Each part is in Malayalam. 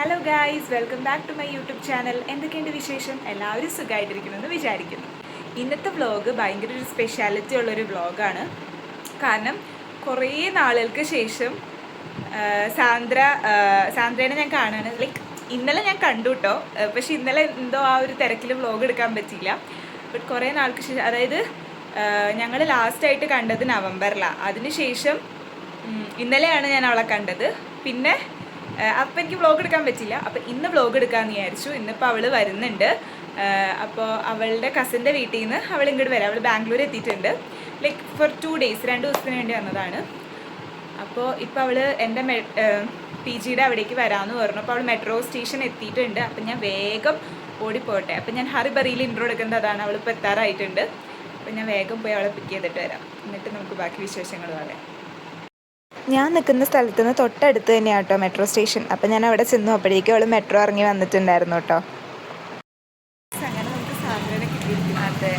Hello guys welcome back to my YouTube channel എന്തൊക്കെയുണ്ട് വിശേഷം? എല്ലാവരും സുഖമായിട്ടിരിക്കുമെന്ന് വിചാരിക്കുന്നു. ഇന്നത്തെ വ്ളോഗ് ഭയങ്കര ഒരു സ്പെഷ്യാലിറ്റി ഉള്ളൊരു വ്ളോഗാണ് കാരണം കുറേ നാളുകൾക്ക് ശേഷം സാന്ദ്ര സാന്ദ്രേനെ ഞാൻ കാണാണ്. ലൈക്ക് ഇന്നലെ ഞാൻ കണ്ടു കേട്ടോ പക്ഷെ ഇന്നലെ എന്തോ ആ ഒരു തിരക്കിൽ വ്ളോഗ് എടുക്കാൻ പറ്റിയില്ല. ബട്ട് കുറേ നാൾക്ക് ശേഷം അതായത് ഞങ്ങൾ ലാസ്റ്റായിട്ട് കണ്ടത് നവംബറിലാണ് അതിനുശേഷം ശേഷം ഇന്നലെയാണ് ഞാൻ അവളെ കണ്ടത്. പിന്നെ അപ്പം എനിക്ക് വ്ളോഗ് എടുക്കാൻ പറ്റില്ല അപ്പം ഇന്ന് വ്ളോഗ് എടുക്കാമെന്ന് വിചാരിച്ചു. ഇന്നിപ്പോൾ അവൾ വരുന്നുണ്ട്. അപ്പോൾ അവളുടെ കസിന്റെ വീട്ടിൽ നിന്ന് അവൾ ഇങ്ങോട്ട് വരാം. അവൾ ബാംഗ്ലൂർ എത്തിയിട്ടുണ്ട്. ലൈക്ക് ഫോർ ടു ഡേയ്സ് രണ്ട് ദിവസത്തിന് വേണ്ടി വന്നതാണ്. അപ്പോൾ ഇപ്പോൾ അവൾ എന്റെ മെ പി ജിയുടെ അവിടേക്ക് വരാമെന്ന് പറഞ്ഞു. അപ്പോൾ അവൾ മെട്രോ സ്റ്റേഷൻ എത്തിയിട്ടുണ്ട്. അപ്പം ഞാൻ വേഗം ഓടിപ്പോട്ടെ. അപ്പം ഞാൻ ഹറിബറിയിൽ ഇൻട്രോ എടുക്കുന്നത് അതാണ്. അവൾ ഇപ്പോൾ എത്താറായിട്ടുണ്ട്. അപ്പം ഞാൻ വേഗം പോയി അവളെ പിക്ക് ചെയ്തിട്ട് വരാം. എന്നിട്ട് നമുക്ക് ബാക്കി വിശേഷങ്ങൾ പറയാം. ഞാൻ നിൽക്കുന്ന സ്ഥലത്ത് നിന്ന് തൊട്ടടുത്ത് തന്നെയാണ് കേട്ടോ മെട്രോ സ്റ്റേഷൻ അപ്പം ഞാൻ അവിടെ ചെന്നു. അപ്പോഴേക്കും അവൾ മെട്രോ ഇറങ്ങി വന്നിട്ടുണ്ടായിരുന്നു കേട്ടോ. അങ്ങനെ നമുക്ക്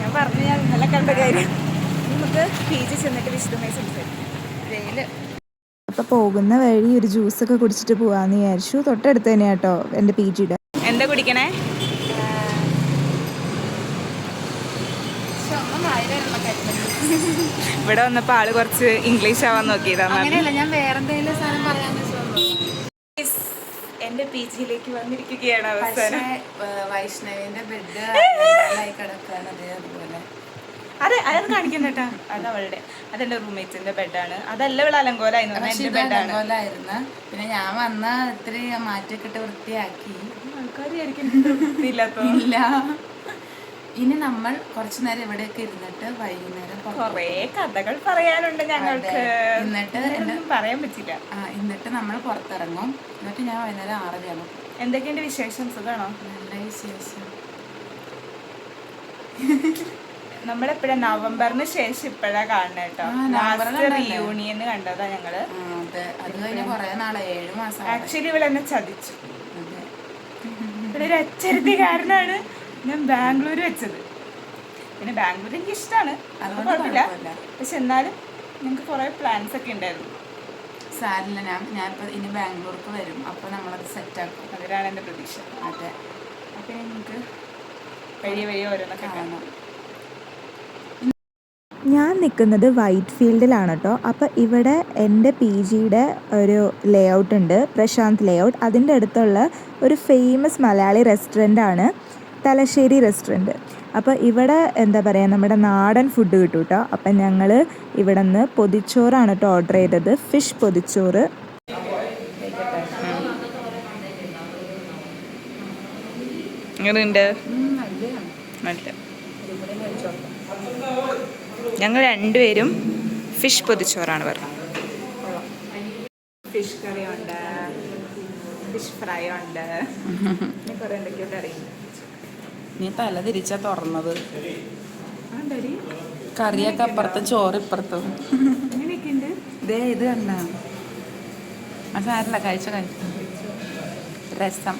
ഞാൻ പറഞ്ഞു ഞാൻ ഇന്നലെ കണ്ട കാര്യം. നമുക്ക് പി ജി ചെന്നിട്ട് വിശദമായി സംസാരിക്കും. വെയിൽ. അപ്പോൾ പോകുന്ന വഴി ഒരു ജ്യൂസൊക്കെ കുടിച്ചിട്ട് പോകാമെന്ന് വിചാരിച്ചു. തൊട്ടടുത്ത് തന്നെയാണ് കേട്ടോ എന്റെ പി ജിയുടെ എന്താ കുടിക്കണേ ഇവിടെ വന്നപ്പോ ആൾ കുറച്ച് ഇംഗ്ലീഷ് ആവാൻ നോക്കിയതാണ് ഞാൻ വേറെ എന്തെങ്കിലും സാധനം പറയാന്ന് എന്റെ പി ജിയിലേക്ക് വന്നിരിക്കുകയാണ് അവസാനം. വൈഷ്ണവിന്റെ ബെഡ് അതേ അതുപോലെ. അതെ അതൊന്ന് കാണിക്കുന്ന കേട്ടാ അത് അവളുടെ അതെന്റെ റൂംമേറ്റ്സിന്റെ ബെഡാണ് അതല്ല ഇവിടെ അലങ്കോലായിരുന്നു എന്റെ ബെഡാണ് പിന്നെ ഞാൻ വന്ന ഇത്തിരി മാറ്റൊക്കെ ഇട്ട് വൃത്തിയാക്കി. ആൾക്കാർ ഇല്ല. ഇനി നമ്മൾ കുറച്ചു നേരം ഇവിടെയൊക്കെ ഇരുന്നിട്ട് വൈകുന്നേരം കുറേ കഥകൾ പറയാനുണ്ട് ഞങ്ങൾക്ക്. എന്നിട്ട് പറയാൻ പറ്റില്ല. ആ, എന്നിട്ട് നമ്മൾ പുറത്തിറങ്ങും. എന്നിട്ട് ഞാൻ വൈകുന്നേരം ആറ് ആറരയാകും എന്തൊക്കെയുണ്ട് വിശേഷം? സുഖമാണോ? നല്ല വിശേഷം. നമ്മളെപ്പോഴാ? നവംബറിന് ശേഷം ഇപ്പഴാ കാണുന്നത് കേട്ടോ. റിയൂണിയൻ കണ്ടതാ ഞങ്ങൾ. ആ, അതെ. അത് കഴിഞ്ഞ് കുറേ നാളെ ഏഴ് മാസം ആക്ച്വലി ഇവിടെ എന്നെ ചതിച്ചു. ഇവിടെ ഒരു അച്ചരത്തിക്കാരനാണ് ഞാൻ ബാംഗ്ലൂർ വെച്ചത്. പിന്നെ ബാംഗ്ലൂർ എനിക്ക് ഇഷ്ടമാണ് അത് അതുകൊണ്ട് കുഴപ്പമില്ല. പക്ഷെ എന്നാലും ഞങ്ങൾക്ക് കുറേ പ്ലാൻസ് ഒക്കെ ഉണ്ടായിരുന്നു. സാരില്ല ഞാൻ ഞാനിപ്പോൾ ഇനി ബാംഗ്ലൂർക്ക് വരും. അപ്പോൾ നമ്മളത് സെറ്റാക്കും അതിലാണ് എന്റെ പ്രതീക്ഷ. അതെ. അപ്പം നമുക്ക് വലിയ വലിയ ഓരോന്നൊക്കെ കാണാം. കാണാം. ഞാൻ നിൽക്കുന്നത് വൈറ്റ് ഫീൽഡിലാണ് കേട്ടോ അപ്പോൾ ഇവിടെ എന്റെ പി ജിയുടെ ഒരു ലേ ഔട്ട് ഉണ്ട്. പ്രശാന്ത് ലേ ഔട്ട് അതിന്റെ അടുത്തുള്ള ഒരു ഫേമസ് മലയാളി റെസ്റ്റോറന്റ് ആണ്. തലശ്ശേരി റെസ്റ്റോറന്റ് അപ്പോൾ ഇവിടെ എന്താ പറയുക നമ്മുടെ നാടൻ ഫുഡ് കിട്ടും കേട്ടോ അപ്പം ഞങ്ങൾ ഇവിടെ നിന്ന് പൊതിച്ചോറാണ് കേട്ടോ ഓർഡർ ചെയ്തത്. ഫിഷ് പൊതിച്ചോറ്. ഞങ്ങൾ രണ്ടുപേരും ഫിഷ് പൊതിച്ചോറാണ് പറഞ്ഞത്. ഫിഷ് കറി ഉണ്ട്. ഫിഷ് ഫ്രൈ ഉണ്ട്. കുറേ എന്തൊക്കെയോ കറിയുണ്ട്. നീ തല തിരിച്ചാ തുറന്നത്. കറിയൊക്കെ അപ്പുറത്ത് ചോറ് ഇപ്പുറത്തും. ഉണ്ട് ഇതേ ഇത് കണ്ട അത് സാരല്ല കഴിച്ച കഴിച്ചു. രസം.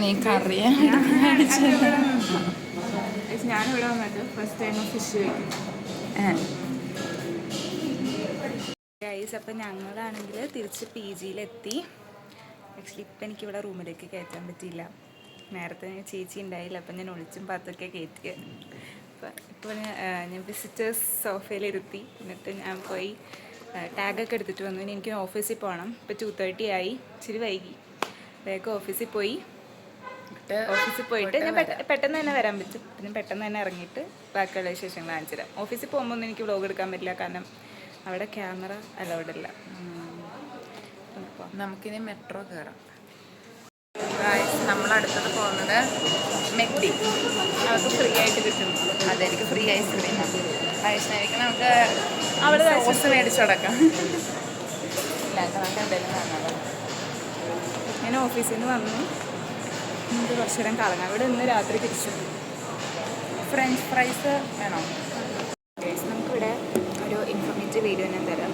നീ ഞാൻ ഞാനിവിടെ വന്നിട്ട് ഫസ്റ്റ് ടൈം ഫിഷ് കഴിക്കും ഗൈസ് അപ്പം ഞങ്ങളാണെങ്കിൽ തിരിച്ച് പി ജിയിലെത്തി ആക്ച്വലി ഇപ്പം എനിക്കിവിടെ റൂമിലേക്ക് കയറ്റാൻ പറ്റിയില്ല. നേരത്തെ ഞാൻ ചേച്ചി ഉണ്ടായില്ല അപ്പം ഞാൻ ഒളിച്ചും പാത്തൊക്കെ കയറ്റിയ അപ്പം ഇപ്പോൾ ഞാൻ ഞാൻ വിസിറ്റേഴ്സ് സോഫയിലിരുത്തി എന്നിട്ട് ഞാൻ പോയി ടാഗൊക്കെ എടുത്തിട്ട് വന്നു. ഇനി എനിക്ക് ഓഫീസിൽ പോകണം ഇപ്പോൾ ടു തേർട്ടി ആയി. ഇച്ചിരി വൈകി. വേഗം ഓഫീസിൽ പോയി. ഓഫീസിൽ പോയിട്ട് ഞാൻ പെട്ടെന്ന് തന്നെ വരാൻ പറ്റും. പിന്നെ പെട്ടെന്ന് തന്നെ ഇറങ്ങിയിട്ട് ബാക്കിയുള്ള വിശേഷങ്ങൾ കാണിച്ചു തരാം. ഓഫീസിൽ പോകുമ്പോൾ ഒന്നും എനിക്ക് വ്ലോഗ് എടുക്കാൻ പറ്റില്ല. കാരണം അവിടെ ക്യാമറ അലൗഡ് അല്ല നമുക്കിനി മെട്രോ കയറാം നമ്മൾ അടുത്തത് പോകുന്നത് മെക്ഡി അവർക്ക് ഫ്രീ ആയിട്ട് കിട്ടും. അതെനിക്ക് ഫ്രീ ഐസ്ക്രീം വൈഷ്ണവിക്ക് നമുക്ക് അവിടെ സോസ് മേടിച്ചു കൊടുക്കാം. നമുക്ക് എന്തെങ്കിലും വാങ്ങാം. ഞാൻ ഓഫീസിൽ നിന്ന് വന്നു. നമുക്ക് കുറച്ചു നേരം കറങ്ങാം. ഇവിടെ ഇന്ന് രാത്രി തിരിച്ചു. ഫ്രഞ്ച് ഫ്രൈസ് വേണോ ഗൈസ് നമുക്കിവിടെ ഒരു ഇൻഫോർമേറ്റീവ് വീഡിയോ ഞാൻ തരാം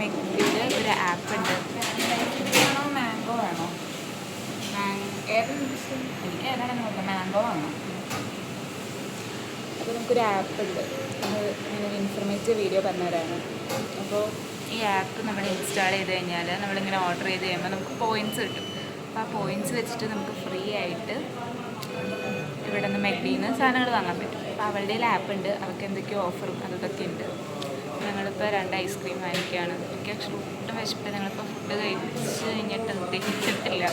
മെഗ്ഡിയിൽ ഉണ്ട് വേണോ മാംഗോ വേണോ? എനിക്ക് ഏതാണെന്ന് മാംഗോ വേണം? അപ്പോൾ നമുക്കൊരു ആപ്പ് ഉണ്ട്. അത് ഇങ്ങനെ ഇൻഫർമേറ്റീവ് വീഡിയോ പറഞ്ഞുതരാണ് അപ്പോൾ ഈ ആപ്പ് നമ്മൾ ഇൻസ്റ്റാൾ ചെയ്ത് കഴിഞ്ഞാൽ നമ്മളിങ്ങനെ ഓർഡർ ചെയ്ത് കഴിയുമ്പോൾ നമുക്ക് പോയിന്റ്സ് കിട്ടും. അപ്പോൾ ആ പോയിന്റ്സ് വെച്ചിട്ട് നമുക്ക് ഫ്രീ ആയിട്ട് ഇവിടെ നിന്ന് മെഗ്ഡിയിൽ നിന്ന് സാധനങ്ങൾ വാങ്ങാൻ പറ്റും. അപ്പോൾ അവളുടെ ആപ്പ് ഉണ്ട്. അവർക്ക് എന്തൊക്കെയോ ഓഫറും അതൊക്കെ ഉണ്ട്. ഞങ്ങളിപ്പോൾ രണ്ട് ഐസ്ക്രീം വാങ്ങിക്കുകയാണ്. എനിക്ക് ആക്ച്വലി ഒട്ടും വിശപ്പില്ല. ഞങ്ങളിപ്പോൾ ഫുഡ് കഴിച്ച് കഴിഞ്ഞിട്ട് ദഹിച്ചിട്ടില്ല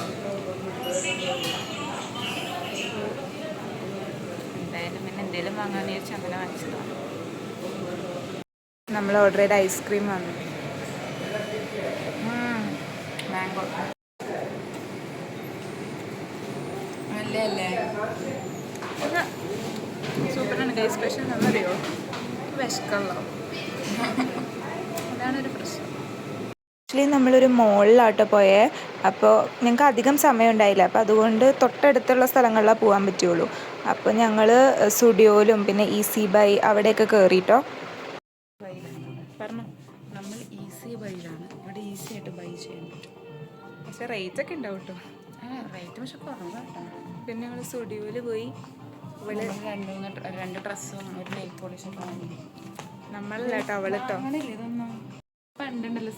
എന്തായാലും പിന്നെ എന്തെങ്കിലും വാങ്ങാമെന്ന് വിചാരിച്ച് അങ്ങനെ വാങ്ങിച്ചതാണ് നമ്മൾ ഓർഡർ ചെയ്ത ഐസ്ക്രീം വന്നു. മാംഗോ അല്ലേ അല്ലേ സൂപ്പറാണ്. ഗൈസ് പക്ഷേ എന്നറിയോ വിശക്കല്ലോ അതാണ് ഒരു പ്രശ്നം ആക്ച്വലി നമ്മളൊരു മോളിലാട്ടോ പോയേ. അപ്പോൾ ഞങ്ങൾക്ക് അധികം സമയം ഉണ്ടായില്ല അപ്പോൾ അതുകൊണ്ട് തൊട്ടടുത്തുള്ള സ്ഥലങ്ങളിലാണ് പോകാൻ പറ്റുള്ളൂ. അപ്പോൾ ഞങ്ങൾ സ്റ്റുഡിയോയിലും പിന്നെ ഈസി ബൈ അവിടെയൊക്കെ കയറിയിട്ടോ പറഞ്ഞു നമ്മൾ ഈസി ബൈയിലാണ് ഇവിടെ ഈസി ആയിട്ട് ബൈ ചെയ്യാൻ പറ്റും. പക്ഷെ റേറ്റ് ഒക്കെ ഉണ്ടാവും കേട്ടോ ആ റേറ്റ് പക്ഷെ കുറവാട്ടോ പിന്നെ ഞങ്ങൾ സ്റ്റുഡിയോയിൽ പോയി. ഇവിടെ രണ്ട് മൂന്ന് രണ്ട് ഡ്രസ്സും ഒരു നെയിൽ പോളിഷും വാങ്ങി. നമ്മളല്ല കേട്ടോ കേട്ടോ പണ്ടുണ്ടല്ലോ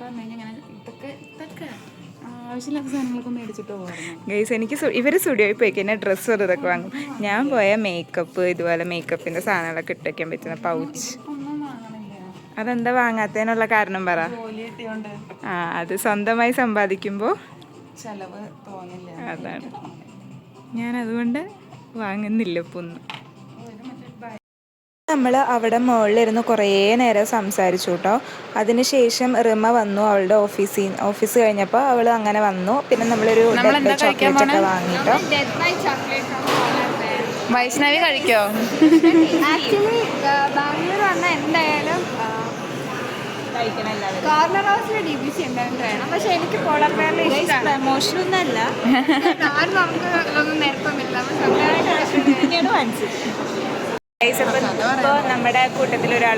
വന്നു കഴിഞ്ഞാൽ ഇതൊക്കെ ഇതൊക്കെ ആവശ്യമില്ലാത്ത സാധനങ്ങളൊക്കെ മേടിച്ചിട്ട് പോകാറുണ്ട് ഗൈസ് എനിക്ക് ഇവർ സ്റ്റുഡിയോയിൽ പോയി കഴിഞ്ഞാൽ ഡ്രസ്സ് ഒരു ഇതൊക്കെ വാങ്ങും. ഞാൻ പോയ മേക്കപ്പ് ഇതുപോലെ മേക്കപ്പിന്റെ സാധനങ്ങളൊക്കെ ഇട്ടേക്കാൻ പറ്റുന്ന പൗച്ച് അതെന്താ വാങ്ങാത്തതിനുള്ള കാരണം പറ. ആ അത് സ്വന്തമായി സമ്പാദിക്കുമ്പോൾ ചെലവ് തോന്നില്ല. അതാണ്. ഞാൻ അതുകൊണ്ട് വാങ്ങുന്നില്ല ഇപ്പം ഒന്നും നമ്മൾ അവിടെ മുകളിലിരുന്ന് കുറേ നേരം സംസാരിച്ചു കേട്ടോ അതിനുശേഷം റിമ വന്നു അവളുടെ ഓഫീസിൽ ഓഫീസ് കഴിഞ്ഞപ്പോൾ അവൾ അങ്ങനെ വന്നു. പിന്നെ നമ്മളൊരു ചോക്ലേറ്റ് ഒക്കെ വാങ്ങിട്ടോ. വൈഷ്ണവി കഴിക്കോ? ആക്ച്വലി ബാംഗ്ലൂർ വന്നാൽ എന്തായാലും കോർണർ ഹൗസിൽ ഡി ബി സി എന്തായാലും വേണം. പക്ഷെ എനിക്ക് പോളർ ബെയറിൽ ഇഷ്ടമാണ് പ്രമോഷൻ ഒന്നല്ല ആരും നമുക്ക് ഒന്നും നമ്മൾ സ്വന്തമായിട്ട് മനസ്സിലായി. ഇപ്പോൾ നമ്മുടെ കൂട്ടത്തിൽ ഒരാൾ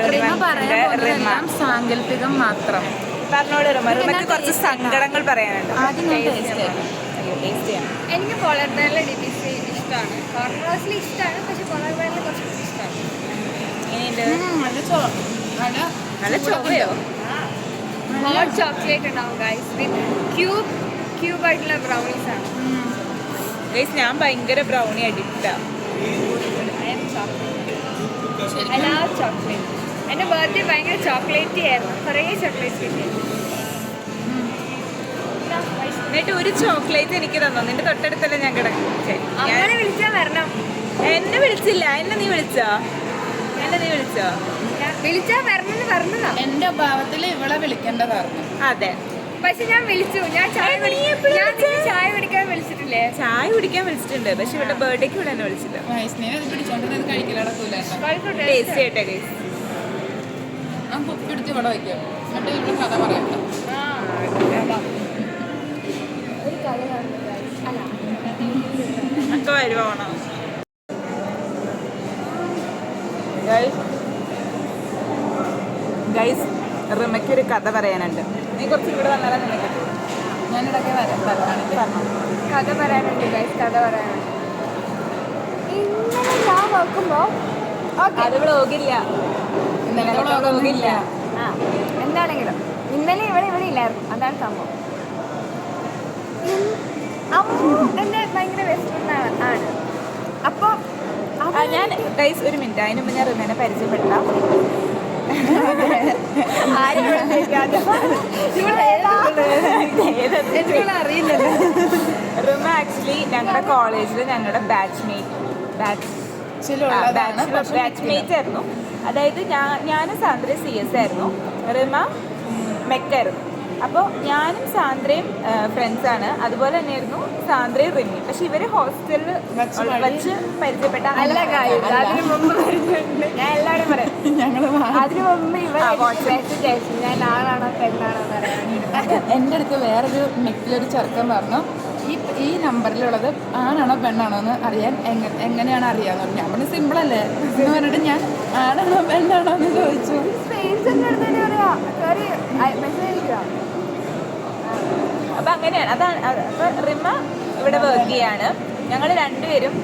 സാങ്കല്പികം മാത്രം. പറഞ്ഞോളൂ റിമ. റിമയ്ക്ക് കുറച്ച് സങ്കടങ്ങൾ പറയാനുണ്ട്. എനിക്ക് പോളർ ഇഷ്ടമാണ് കോർണർ ഇഷ്ടമാണ് പക്ഷെ പോളർ ബെയറിൽ കുറച്ച് ഇഷ്ടമാണ് നല്ല ഹോട്ട് ചോക്ലേറ്റ്? ഉണ്ടാവും ഗൈസ് വിത്ത് ക്യൂബ് ക്യൂബ് ആയിട്ടുള്ള ബ്രൗണീസ് ആണ്. ഗൈസ് ഞാൻ ഭയങ്കര ബ്രൗണി അഡിക്റ്റാ ഐ ലവ് ചോക്ലേറ്റ്. എന്റെ ബർത്ത്ഡേ ഭയങ്കര ചോക്ലേറ്റി ആയിരുന്നു. കുറേ ചോക്ലേറ്റ് കിട്ടി. എന്നിട്ട് ഒരു ചോക്ലേറ്റ് എനിക്ക് തന്നു? നിന്റെ തൊട്ടടുത്തല്ലേ ഞാൻ കിടക്കും അമ്മനെ വിളിച്ചാൽ വരണം. എന്നെ വിളിച്ചില്ല. എന്നെ നീ വിളിച്ചോ? എന്നെ നീ വിളിച്ചോ? വിളിച്ചാ വരണം എന്ന് പറഞ്ഞതാ. എന്റെ അഭാവത്തിൽ ഇവളെ വിളിക്കേണ്ടതായിരുന്നു. അതെ. പക്ഷെ ഞാൻ വിളിച്ചു. ഞാൻ ചായ ഞാൻ ചായ കുടിക്കാൻ വിളിച്ചിട്ടില്ലേ? ചായ കുടിക്കാൻ വിളിച്ചിട്ടുണ്ട്. പക്ഷെ ഇവിടെ ബർത്ത്ഡേക്ക് ഇവിടെ വിളിച്ചില്ല. ടേസ്റ്റ് ചെയ്യട്ടെ ഗൈസ് ആ കുപ്പി എടുത്ത് ഇവിടെ വയ്ക്കും. എന്നിട്ട് ഇവിടെ കഥ. അല്ല. ഒക്കെ വരുവാണോ ഗൈസ് ഗൈസ് റിമയ്ക്ക് ഒരു കഥ പറയാനുണ്ട്. നീ കുറച്ച് ഇവിടെ വന്നാലും നിനക്ക് ഞാനിടയ്ക്ക് വരാം. കഥ പറയാനുണ്ട് ഗൈസ് കഥ പറയാനുണ്ട്. ഇന്നലെ ഞാൻ നോക്കുമ്പോ ആ എന്താണെങ്കിലും. ഇന്നലെ ഇവിടെ ഇവിടെ ഇല്ലായിരുന്നു. അതാണ് സംഭവം. അപ്പൊ അമ്മു എന്റെ ഭയങ്കര ബെസ്റ്റ് ഫ്രണ്ട് ആണ്. അപ്പോൾ ഞാൻ ഗൈസ് ഒരു മിനിറ്റ് അതിന് മുമ്പ് ഞാൻ റിമേനെ പരിചയപ്പെട്ടാം അറിയില്ലല്ലോ റിമ ആക്ച്വലി ഞങ്ങളുടെ കോളേജിൽ ഞങ്ങളുടെ ബാച്ച്മേറ്റ് ബാച്ച് ചിലുള്ളതാണ് പക്ഷെ ബാച്ച് മേറ്റ് ആയിരുന്നു. അതായത് ഞാൻ ഞാൻ സാന്ദ്ര സി എസ് ആയിരുന്നു. റിമ മെക്കായിരുന്നു അപ്പോൾ ഞാനും സാന്ദ്രയും ഫ്രണ്ട്സാണ്. അതുപോലെ തന്നെയായിരുന്നു സാന്ദ്രയും റിമി. പക്ഷെ ഇവർ ഹോസ്റ്റലിൽ വച്ച് പരിചയപ്പെട്ട അല്ല അതിന് മുമ്പ്. ഞാൻ എല്ലാവരും പറയാം ഞങ്ങൾ അതിന് മുമ്പ് ഇവർ. ഞാൻ ആണാണോ പെണ്ണാണോ. എന്റെ അടുത്ത് വേറൊരു മെക്കിലൊരു ചെറുക്കൻ പറഞ്ഞു ഈ നമ്പറിലുള്ളത് ആണാണോ പെണ്ണാണോ എന്ന് അറിയാൻ എങ്ങനെ എങ്ങനെയാണ് അറിയാന്ന് പറഞ്ഞു. ഞാൻ പറഞ്ഞു സിമ്പിൾ അല്ലേ? എന്ന് പറഞ്ഞിട്ട് ഞാൻ ആണാണോ പെണ്ണാണോ എന്ന് ചോദിച്ചു. അപ്പൊ അങ്ങനെയാണ്. അതാണ് അപ്പൊ റിമ ഇവിടെ വർക്ക് ചെയ്യാണ്. ഞങ്ങൾ രണ്ടുപേരും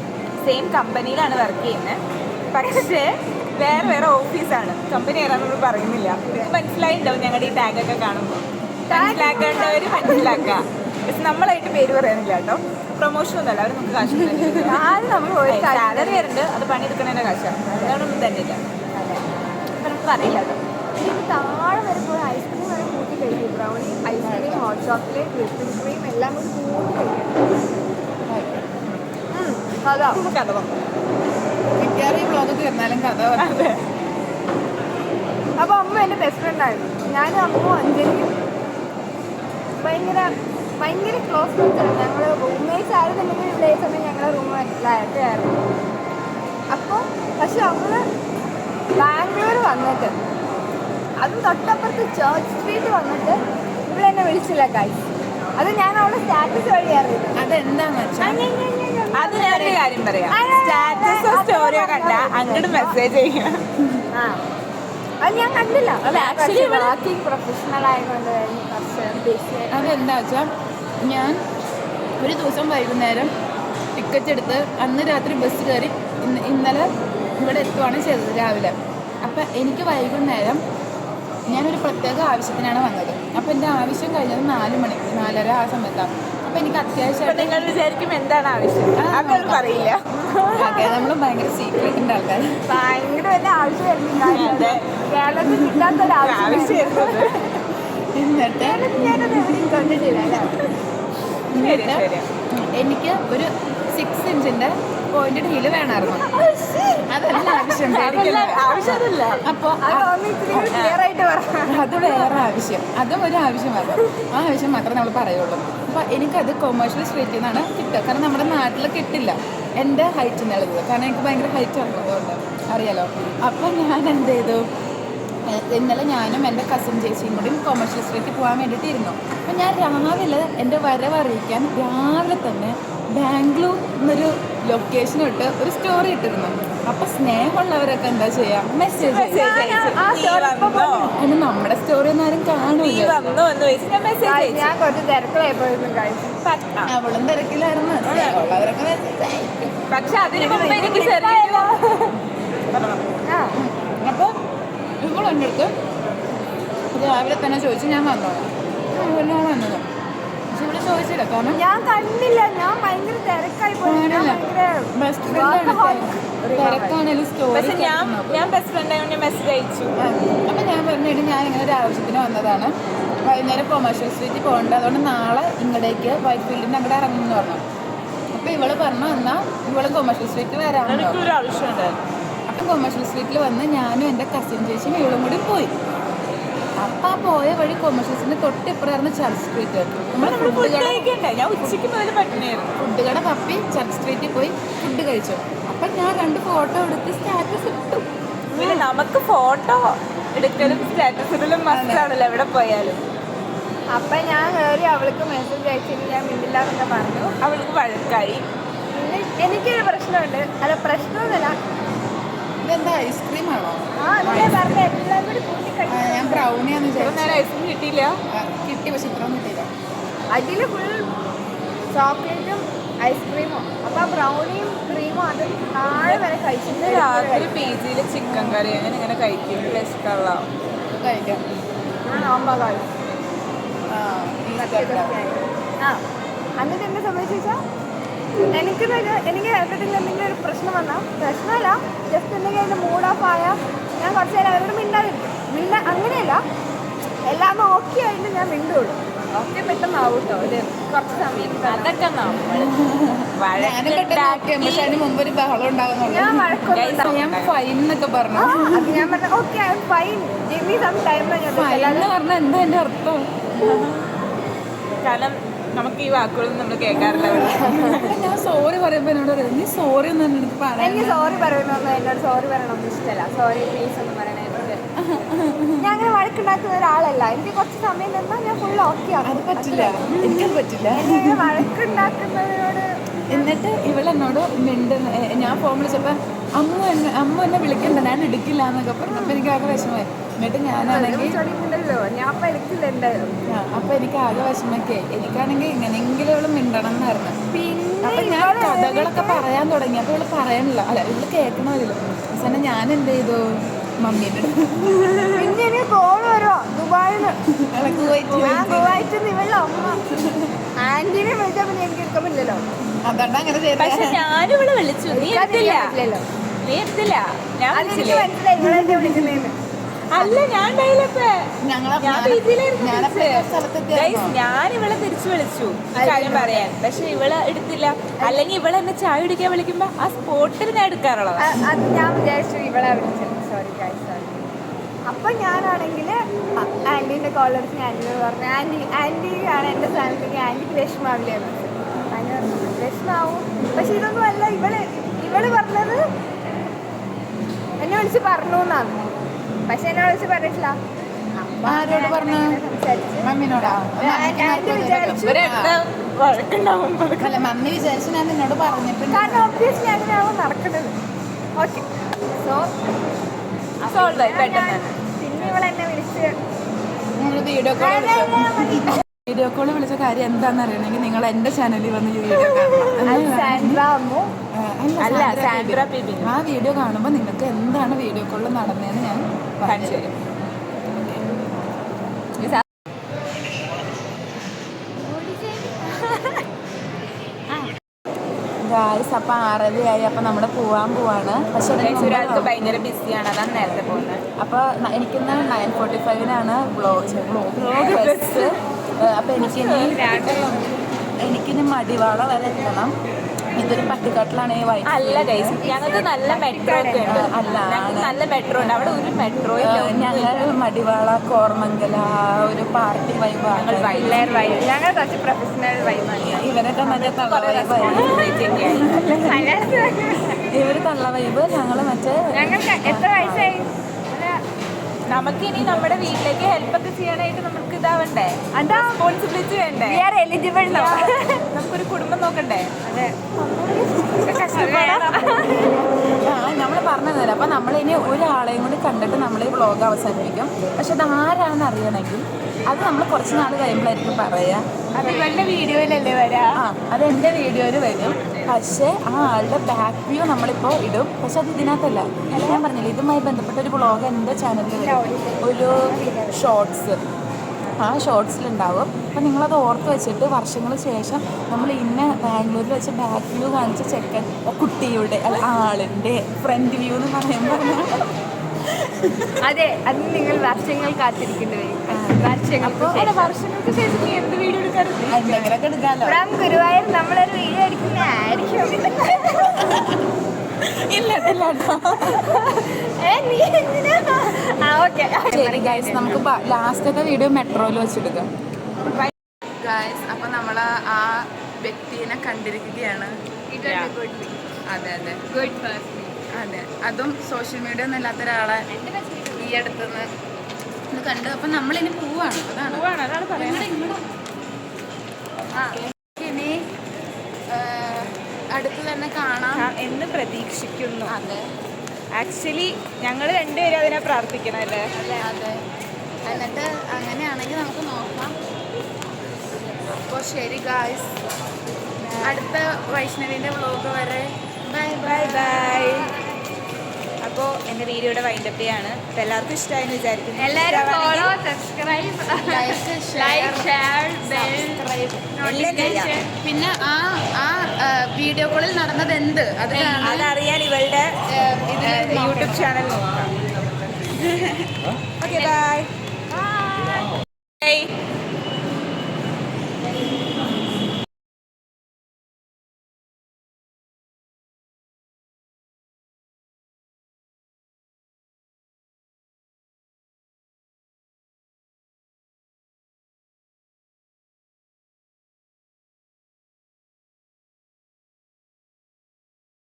സെയിം കമ്പനിയിലാണ് വർക്ക് ചെയ്യുന്നത് പക്ഷേ വേറെ വേറെ ഓഫീസാണ് കമ്പനി ഏതാണെന്ന് നമ്മൾ പറയുന്നില്ല. മനസ്സിലായിട്ടുണ്ടാവും ഞങ്ങളുടെ ഈ ടാഗൊക്കെ കാണുമ്പോൾ മനസ്സിലാക്കേണ്ടവർ മനസ്സിലാക്കുക നമ്മളായിട്ട് പേര് പറയുന്നില്ല കേട്ടോ. പ്രൊമോഷൻ ഒന്നല്ല അവർ നമുക്ക് കാശ്. ആദ്യം നമ്മൾ ഒരു സാലറി വരുന്നുണ്ട് അത് പണിയെടുക്കുന്നതിന്റെ കാശാണ്. അതുകൊണ്ടൊന്നും തന്നില്ല അപ്പം നമുക്ക് അറിയില്ല കേട്ടോ. ഇത് താഴെ വരുമ്പോൾ ഐസ്ക്രീം വരെ കൂട്ടി കഴിക്കും. Brownie ice cream hot chocolate whipping cream എല്ലാം കൂടി കൂട്ടി കഴിക്കും. അതാ. പറഞ്ഞു മിക്കവാറും ഈ തീർന്നാലും കഥ അപ്പോൾ അമ്മ എന്റെ ബെസ്റ്റ് ഫ്രണ്ട് ആയിരുന്നു. ഞാനും അമ്മ അഞ്ജലിയും. ഭയങ്കര ഭയങ്കര ക്ലോസ് ഫ്രണ്ട്സ് ആയിരുന്നു ഞങ്ങൾ റൂംമേറ്റ്സ് ആയിരുന്നുണ്ടെങ്കിൽ ഇവിടെ സമയം ഞങ്ങളുടെ റൂമിലായിട്ട് ആയിരുന്നു. അപ്പോൾ പക്ഷെ അവൾ ബാംഗ്ലൂർ വന്നിട്ട് അതും തൊട്ടപ്പുറത്ത് ചേർച്ച് സ്ട്രീറ്റ് വന്നിട്ട് ഇവിടെ എന്നെ വിളിച്ചില്ല കായ് അത് ഞാൻ അവളെ സ്റ്റാറ്റസ് വഴി അറിയുന്നത് അതെന്താന്ന് വെച്ചാൽ അത് ഞാനൊരു കാര്യം പറയാം. സ്റ്റാറ്റസോ സ്റ്റോറിയോ കണ്ട. അങ്ങോട്ട് മെസ്സേജ് ചെയ്യാം. അത് ഞാൻ കണ്ടില്ല. ആക്ച്വലി വർക്കിംഗ് പ്രൊഫഷണൽ ആയതുകൊണ്ട് കുറച്ച് ബിസി അതെന്താ വെച്ചാൽ ഞാൻ ഒരു ദിവസം വൈകുന്നേരം ടിക്കറ്റ് എടുത്ത് അന്ന് രാത്രി ബസ് കയറി ഇന്ന് ഇന്നലെ ഇവിടെ എത്തുവാണ് ചെയ്തത് രാവിലെ. അപ്പം എനിക്ക് വൈകുന്നേരം ഞാനൊരു പ്രത്യേക ആവശ്യത്തിനാണ് വന്നത്. അപ്പം എന്റെ ആവശ്യം കഴിഞ്ഞത് നാല് മണിക്ക് നാലര ആ സമയത്താണ് എനിക്ക് അത്യാവശ്യമായിട്ട് നിങ്ങൾ വിചാരിക്കും എന്താണ് ആവശ്യം. അതൊന്നും പറയില്ല. നമ്മൾ ഭയങ്കര സീക്രട്ടിന്റെ ആൾക്കാർ ഭയങ്കര വലിയ ആവശ്യമായിരുന്നു. കേരളത്തിൽ കിട്ടാത്തൊരു ആവശ്യം ആവശ്യമായിരുന്നത് എന്നിട്ട്? ഞാനത് എവിടെയും കണ്ടിട്ടില്ല എനിക്ക് ഒരു സിക്സ് ഇഞ്ചിന്റെ പോയിന്റ് ഹീൽ വേണമായിരുന്നു. അതല്ല ആവശ്യം ആവശ്യമില്ല അപ്പോൾ അത് വേറെ ആവശ്യം. അതും ഒരു ആവശ്യമാണ് ആ ആവശ്യം മാത്രമേ നമ്മൾ പറയുള്ളൂ. അപ്പോൾ എനിക്കത് കൊമേഴ്ഷ്യൽ സ്ട്രീറ്റിൽ നിന്നാണ് കിട്ടുക. കാരണം നമ്മുടെ നാട്ടിൽ കിട്ടില്ല എന്റെ ഹൈറ്റിനുള്ളത് കാരണം എനിക്ക് ഭയങ്കര ഹൈറ്റ് ഉള്ളതുകൊണ്ട്. അറിയാലോ? അപ്പോൾ ഞാൻ എന്ത് ചെയ്തു? ഇന്നലെ ഞാനും എന്റെ കസിൻ ചേച്ചിയും കൂടി കൊമേഴ്ഷ്യൽ സ്ട്രീറ്റിൽ പോകാൻ വേണ്ടിയിട്ടിരുന്നു അപ്പം ഞാൻ രാവിലെ എന്റെ വരവ് അറിയിക്കാൻ രാവിലെ തന്നെ ബാംഗ്ലൂർ എന്നൊരു ലൊക്കേഷൻ ഇട്ട് ഒരു സ്റ്റോറി ഇട്ടിരുന്നു. അപ്പൊ സ്നേഹമുള്ളവരൊക്കെ എന്താ ചെയ്യാ? മെസ്സേജ്. അതിന് നമ്മുടെ സ്റ്റോറി ഒന്നും ആരും കാണില്ല അവളും തിരക്കിലായിരുന്നു. അപ്പൊ പക്ഷെ അതിന് മുമ്പ് എനിക്ക് എന്റെ അടുത്ത് രാവിലെ തന്നെ ചോദിച്ചു ഞാൻ വന്നോളാം വന്നത്. ഇവിടെ ചോദിച്ചില്ല കാരണം ഞാൻ കണ്ടില്ല. ഞാൻ ഭയങ്കര തിരക്കായി പോയി. ഞാൻ ആണല്ലേ? ബെസ്റ്റ് ഫ്രണ്ടാണ് തിരക്കാണേലും സ്റ്റോറി ഞാൻ ഞാൻ ബെസ്റ്റ് ഫ്രണ്ട് ആയതുകൊണ്ട് മെസ്സേജ് അയച്ചു. അപ്പം ഞാൻ പറഞ്ഞിട്ട് ഞാൻ ഇങ്ങനെ ഒരു ആവശ്യത്തിന് വന്നതാണ്. വൈകുന്നേരം കൊമേഴ്ഷ്യൽ സ്ട്രീറ്റിൽ പോകേണ്ട. അതുകൊണ്ട് നാളെ ഇങ്ങടേക്ക് വൈറ്റ് ഫീൽഡിന്റെ അങ്ങോട്ട് ഇറങ്ങുമെന്ന് പറഞ്ഞു. അപ്പോൾ ഇവൾ പറഞ്ഞു എന്നാ ഇവൾ കൊമേഴ്ഷ്യൽ സ്ട്രീറ്റിൽ വരാമെന്ന് പറഞ്ഞു. എനിക്കൊരു ആവശ്യമുണ്ടായിരുന്നു അപ്പം കൊമേഴ്ഷ്യൽ സ്ട്രീറ്റിൽ വന്ന് ഞാനും എന്റെ കസിൻ ചേച്ചിയും ഇവളും കൂടി പോയി. അപ്പം ആ പോയ വഴി കൊമേഴ്സിന്റെ തൊട്ട് തൊട്ടിപ്പുറമായിരുന്നു ചർച്ച് സ്ട്രീറ്റ് നമ്മൾ ഞാൻ ഉച്ചയ്ക്ക് മുതൽ പട്ടിണിയായിരുന്നു. ഫുഡ് കട തപ്പി ചർച്ച് സ്ട്രീറ്റിൽ പോയി ഫുഡ് കഴിച്ചു. അപ്പം ഞാൻ രണ്ട് ഫോട്ടോ എടുത്ത് സ്റ്റാറ്റസ് ഇട്ടു. പിന്നെ നമുക്ക് ഫോട്ടോ എടുക്കലും സ്റ്റാറ്റസ് ഇടലും മസ്റ്റ് ആണല്ലോ എവിടെ പോയാലും. അപ്പൊ ഞാൻ കയറി അവൾക്ക് മെസ്സേജ് അയച്ചിട്ട് ഞാൻ മിണ്ടില്ല എന്നൊക്കെ പറഞ്ഞു. അവൾക്ക് വഴക്കായി. പിന്നെ എനിക്കൊരു പ്രശ്നമുണ്ട്. അല്ല പ്രശ്നമൊന്നുമില്ല. ഇതെന്താ? ഐസ്ക്രീം ആണോ? ആ ഞാൻ ബ്രൗണിയാന്ന് വിചാരിച്ചു. നേരം ഐസ്ക്രീം കിട്ടിയില്ല? കിട്ടി പക്ഷെ ഇത്ര കിട്ടിയില്ല. അതിൽ ഫുൾ ചോക്ലേറ്റും ഐസ്ക്രീമും അപ്പൊ ബ്രൗണിയും ക്രീമും അത് താഴെ വരെ കഴിച്ചിട്ട് രാത്രി പി ജിയിൽ ചിക്കൻ കറി അങ്ങനെ ഇങ്ങനെ കഴിക്കും? വിശക്കുള്ള കഴിക്കാം. ഞാൻ നോമ്പാ കഴിച്ചു ആ, എന്നിട്ട് എന്നെ സംബന്ധിച്ചാൽ എനിക്ക് എനിക്ക് കേട്ടിട്ടില്ല എന്തെങ്കിലും ഒരു പ്രശ്നം വന്നാൽ പ്രശ്നമല്ല. ജസ്റ്റ് എന്തെങ്കിലും അതിന്റെ മൂഡ് ഓഫ് ആയാൽ ഞാൻ കുറച്ച് നേരം അവരോട് മിണ്ടാതിരിക്കും. മിണ്ട അങ്ങനെയല്ല. എല്ലാം ഓക്കെ ആയിട്ട് ഞാൻ മിണ്ടുള്ളൂ. ഓക്കെ പെട്ടെന്നാവും കേട്ടോ ഒരു കുറച്ച് സമയം. അതൊക്കെ പെട്ടെന്ന് ഞാൻ ഫൈൻ എന്നൊക്കെ പറഞ്ഞു. ഞാൻ പറഞ്ഞ okay I fine give me some time എന്ന് പറഞ്ഞാൽ എന്താ എന്റെ അർത്ഥം? കാരണം നമുക്ക് ഈ വാക്കുകളൊന്നും നമ്മൾ കേൾക്കാറില്ല ഞാൻ സോറി പറയുമ്പോൾ എന്നോട് പറയുന്നത് നീ സോറി ഒന്നും എന്നോട് പറയാം എനിക്ക് സോറി പറയുമ്പോൾ എന്നോട് സോറി പറയണമെന്ന് ഇഷ്ടമല്ല സോറി പ്ലീസ് ഒന്നും പറയണേ ഞാൻ അങ്ങനെ വഴക്കുണ്ടാക്കുന്ന ഒരാളല്ല. എനിക്ക് കുറച്ച് സമയം നിന്നാൽ ഞാൻ ഫുൾ ഓക്കെ അത് പറ്റില്ല. എനിക്കത് പറ്റില്ല. എന്നെ അങ്ങനെ വഴക്കുണ്ടാക്കുന്നതിനോട് എന്നിട്ട് ഇവളെന്നോട് മിണ്ടുന്ന ഞാൻ ഫോൺ വിളിച്ചപ്പോൾ അമ്മ എന്നെ അമ്മ എന്നെ വിളിക്കണ്ട ഞാൻ എടുക്കില്ല എന്നൊക്കെ പറഞ്ഞപ്പോൾ എനിക്ക് ആകെ വിഷമമായി. എന്നിട്ട് ഞാനാണെങ്കിൽ ചോദിക്കുന്നുണ്ടല്ലോ ഞാൻ അപ്പം എടുക്കില്ല എന്തായാലും അപ്പൊ എനിക്ക് ആകെ വിഷമൊക്കെ. എനിക്കാണെങ്കിൽ എങ്ങനെയെങ്കിലും ഇവൾ മിണ്ടണം എന്നായിരുന്നു അപ്പൊ ഞാൻ കഥകളൊക്കെ പറയാൻ തുടങ്ങി. അപ്പൊ ഇവൾ പറയണില്ല. അല്ല ഇവൾ കേൾക്കണമല്ലോ അവസാനം ഞാൻ എന്ത് ചെയ്തു? മമ്മീന്റെ പിന്നെ എനിക്ക് കോൾ വരുമോ ദുബായിൽ ഞാൻ ദുബായിട്ട് ഇവളുടെ അമ്മ. ആന്റീനെ വിളിച്ചാൽ പിന്നെ എനിക്ക് എടുക്കാൻ പറ്റില്ലല്ലോ. അതുകൊണ്ട് അങ്ങനെ പക്ഷെ ചെയ്ത ഞാനിവിടെ വിളിച്ചു. നീ എടുക്കാൻ എടുത്തില്ല. പറ്റില്ലല്ലോ. നീ എടുത്തില്ല. ഞാൻ വിളിച്ചില്ലേ? മനസ്സിലായി. ഇവളെന്നെ വിളിക്കുന്നതെന്ന് അല്ല ഞാൻ ഡയലപ്പേ. ഞാൻ ഇവളെ തിരിച്ചു വിളിച്ചു. കാര്യം പറയാൻ പക്ഷെ ഇവൾ എടുത്തില്ല. അല്ലെങ്കിൽ ഇവളെ എന്നെ ചായ കുടിക്കാൻ വിളിക്കുമ്പോ ആ സ്പോട്ടിൽ ഞാൻ എടുക്കാറുള്ളത്. ഞാൻ വിചാരിച്ചു ഇവളെ വിളിച്ചത് സോറി സോറി അപ്പം ഞാനാണെങ്കിൽ ആന്റിന്റെ കോളർ ആന്റി ഞാൻ ആന്റിയോട് പറഞ്ഞു ആന്റി ആന്റി ആണ് എന്റെ സ്ഥാനത്തേക്ക് ആന്റിക്ക് വിഷമാവില്ലേ? പറഞ്ഞു. വിഷമാവും. പക്ഷെ ഇതൊന്നും അല്ല. ഇവൾ ഇവൾ പറഞ്ഞത് എന്നെ വിളിച്ച് പറഞ്ഞു എന്നാണ് പക്ഷെ എന്നെ വിളിച്ച് പറഞ്ഞിട്ടില്ല. ആരോട് പറഞ്ഞു? മമ്മിനോടാ? അല്ല മമ്മി വിചാരിച്ചു ഞാൻ നിന്നോട് കാരണം ഒബ്വിയസ്ലി അങ്ങനെയാവും നടക്കുന്നത്? Okay so. പിന്നെ വിളിച്ച് നിങ്ങൾ വീഡിയോ കോൾ വിളിച്ചു വീഡിയോ കോൾ വിളിച്ച കാര്യം എന്താണെന്ന് അറിയണമെങ്കിൽ നിങ്ങൾ എന്റെ ചാനലിൽ വന്ന് വീഡിയോ ആ വീഡിയോ കാണുമ്പോൾ നിങ്ങൾക്ക് എന്താണ് വീഡിയോ കോളിൽ നടന്നതെന്ന് ഞാൻ കാണിച്ചു തരും ഗായ്സ് അപ്പം ആറരയായി. അപ്പം നമ്മൾ പോവാൻ പോവാണ്. പക്ഷേ ഒരാൾക്ക് ഭയങ്കര ബിസിയാണ് അതാണ് നേരത്തെ പോകുന്നത്. അപ്പോൾ എനിക്കിന്ന് നയൻ ഫോർട്ടി ഫൈവിനാണ് ബ്ലോഗ് ബ്ലോഗ് ബസ് അപ്പം എനിക്കിനി എനിക്കിനി മടിവാള വരെ എത്തണം. ഇതൊരു പട്ടിക്കാട്ടിലാണ് അല്ല ഗൈസ് ഞങ്ങൾക്ക് നല്ല മെട്രോ ഒക്കെ ഉണ്ട്. അല്ല, നല്ല മെട്രോ ഉണ്ട്. അവിടെ ഒരു മെട്രോ ഞങ്ങൾ മടിവാള കോർമംഗല ഒരു പാർട്ടി വൈബാണ് പിള്ളേർ വൈബ് ഞങ്ങൾ കുറച്ച് പ്രൊഫഷണൽ വൈബാണ് ഇവരൊക്കെ മറ്റേ തള്ള വൈബ് ഇവർ തള്ള വൈബ് ഞങ്ങൾ മറ്റേ ഞങ്ങൾക്ക് എത്ര വയസ്സായി? നമുക്ക് ഇനി നമ്മുടെ വീട്ടിലേക്ക് ഹെൽപ്പ് ഒക്കെ ചെയ്യാനായിട്ട് നമുക്ക് ഇതാവണ്ടേ? അതാ റെസ്പോൺസിബിലിറ്റി വേണ്ടേ? എലിജിബിൾ നമുക്കൊരു കുടുംബം നോക്കണ്ടേ? അതെ. നമ്മൾ പറഞ്ഞു തരാം അപ്പം നമ്മളിനി ഒരാളെയും കൂടി കണ്ടിട്ട് നമ്മൾ ഈ വ്ളോഗ് അവസാനിപ്പിക്കും. പക്ഷെ അത് ആരാണെന്ന് അറിയണമെങ്കിൽ അത് നമ്മൾ കുറച്ച് നാൾ കഴിയുമ്പോഴായിരിക്കും പറയാ. അത് ഇവളുടെ വീഡിയോയിലല്ലേ വരാ? ആ അത് എന്റെ വീഡിയോയിൽ വരും. പക്ഷേ ആ ആളുടെ ബാക്ക് വ്യൂ നമ്മളിപ്പോൾ ഇടും. പക്ഷെ അത് ഇതിനകത്തല്ല. ഞാൻ പറഞ്ഞില്ല ഇതുമായി ബന്ധപ്പെട്ട ഒരു ബ്ലോഗ് എന്റെ ചാനലിൽ ഒരു ഷോർട്സ് ആ ഷോർട്സിലുണ്ടാവും അപ്പം നിങ്ങളത് ഓർത്ത് വെച്ചിട്ട് വർഷങ്ങൾ ശേഷം നമ്മൾ ഇന്ന ബാംഗ്ലൂരിൽ വെച്ച് ബാക്ക് വ്യൂ കാണിച്ച ചെക്കൻ കുട്ടിയുടെ അല്ല ആളിന്റെ ഫ്രണ്ട് വ്യൂ എന്ന് പറയുമ്പോൾ അതെ അത് നിങ്ങൾ വർഷങ്ങൾ കാത്തിരിക്കേണ്ടി വരും വർഷങ്ങൾക്ക് വർഷങ്ങൾക്ക് ശേഷം വീഡിയോ എടുക്കാറുണ്ട് ഗുരുവായൂർ നമ്മളൊരു വീഡിയോ എടുക്കുന്നതായിരിക്കും ഇല്ല ഇല്ല ശരി ഗൈസ് നമുക്ക് ലാസ്റ്റത്തെ വീഡിയോ മെട്രോയിൽ വെച്ചെടുക്കാം. ഗൈസ് അപ്പൊ നമ്മൾ ആ വ്യക്തിനെ കണ്ടിരിക്കുകയാണ്. അതെ അതെ. അതെ. അതും സോഷ്യൽ മീഡിയ ഒന്നും ഇല്ലാത്ത ഒരാളെ ഈ അടുത്തുനിന്ന് കണ്ട് അപ്പം നമ്മളിനി പോവാണ്. അതാണ്. അതാണ് ഇനി അടുത്ത് തന്നെ കാണാം. എന്ന് പ്രതീക്ഷിക്കുന്നു. അതെ. ആക്ച്വലി ഞങ്ങൾ രണ്ടുപേരും അതിനെ പ്രാർത്ഥിക്കണം അല്ലേ? അതെ എന്നിട്ട് അങ്ങനെയാണെങ്കിൽ നമുക്ക് നോക്കാം. അപ്പോൾ ശരി ഗായ്സ് അടുത്ത വൈഷ്ണവിന്റെ വ്ലോഗ് വരെ. ബൈ ബൈ ബൈ അപ്പോൾ എന്റെ വീഡിയോയുടെ വൈൻഡപ്പ് ചെയ്യാണ്. അപ്പോൾ എല്ലാവർക്കും ഇഷ്ടമായി വിചാരിക്കുന്നു. എല്ലാവരും ഫോളോ സബ്സ്ക്രൈബ് ലൈക്ക് ഷെയർ. പിന്നെ ആ ആ വീഡിയോ കോളിൽ നടന്നത് എന്ത് അത് അതറിയാൻ ഇവളുടെ യൂട്യൂബ് ചാനൽ നോക്കാം. Okay bye bye